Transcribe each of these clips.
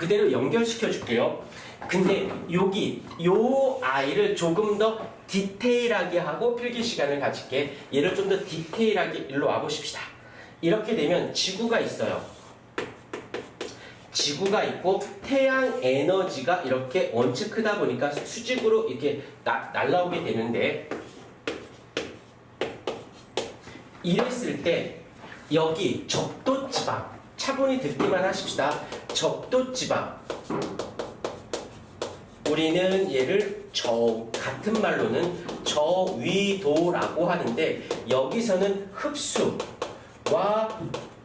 그대로 연결시켜 줄게요. 근데 여기 요 아이를 조금 더 디테일하게 하고 필기 시간을 가질게. 얘를 좀 더 디테일하게 일로 와 보십시다. 이렇게 되면 지구가 있어요. 지구가 있고 태양 에너지가 이렇게 원체 크다 보니까 수직으로 이렇게 나, 날라오게 되는데 이랬을 때 여기 적도 지방 차분히 듣기만 하십시다. 적도 지방 우리는 얘를 저 같은 말로는 저위도라고 하는데 여기서는 흡수와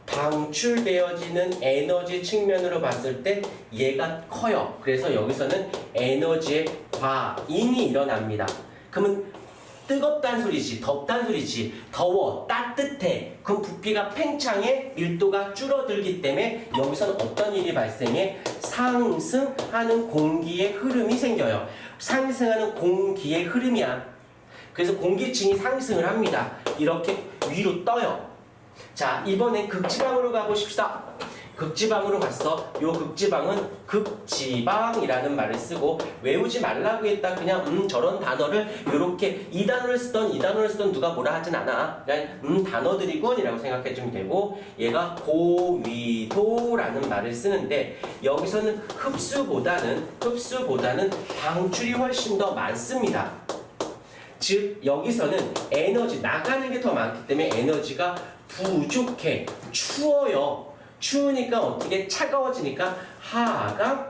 방출되어지는 에너지 측면으로 봤을 때 얘가 커요. 그래서 여기서는 에너지의 과잉이 일어납니다. 그러면 뜨겁단 소리지, 덥단 소리지, 더워, 따뜻해. 그럼 부피가 팽창해 밀도가 줄어들기 때문에 여기서는 어떤 일이 발생해? 상승하는 공기의 흐름이 생겨요. 상승하는 공기의 흐름이야. 그래서 공기층이 상승을 합니다. 이렇게 위로 떠요. 자, 이번엔 극지방으로 가보십시다. 극지방으로 갔어. 요 극지방은 극지방이라는 말을 쓰고 외우지 말라고 했다. 그냥 음 저런 단어를 요렇게 이 단어를 쓰던 이 단어를 쓰던 누가 뭐라 하진 않아. 그냥 음 단어들이군이라고 생각해 주면 되고 얘가 고위도라는 말을 쓰는데 여기서는 흡수보다는 흡수보다는 방출이 훨씬 더 많습니다. 즉 여기서는 에너지 나가는 게 더 많기 때문에 에너지가 부족해 추워요 추우니까 어떻게 차가워지니까 하강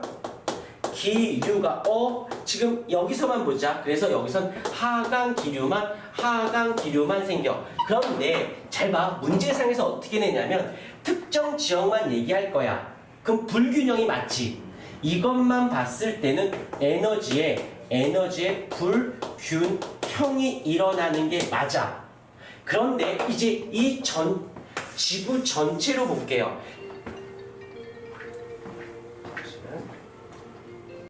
기류가 어 지금 여기서만 보자. 그래서 여기선 하강 기류만 하강 기류만 생겨. 그런데 잘 봐. 문제상에서 어떻게 내냐면 특정 지역만 얘기할 거야. 그럼 불균형이 맞지. 이것만 봤을 때는 에너지의 에너지의 불균형이 일어나는 게 맞아. 그런데 이제 이 전 지구 전체로 볼게요.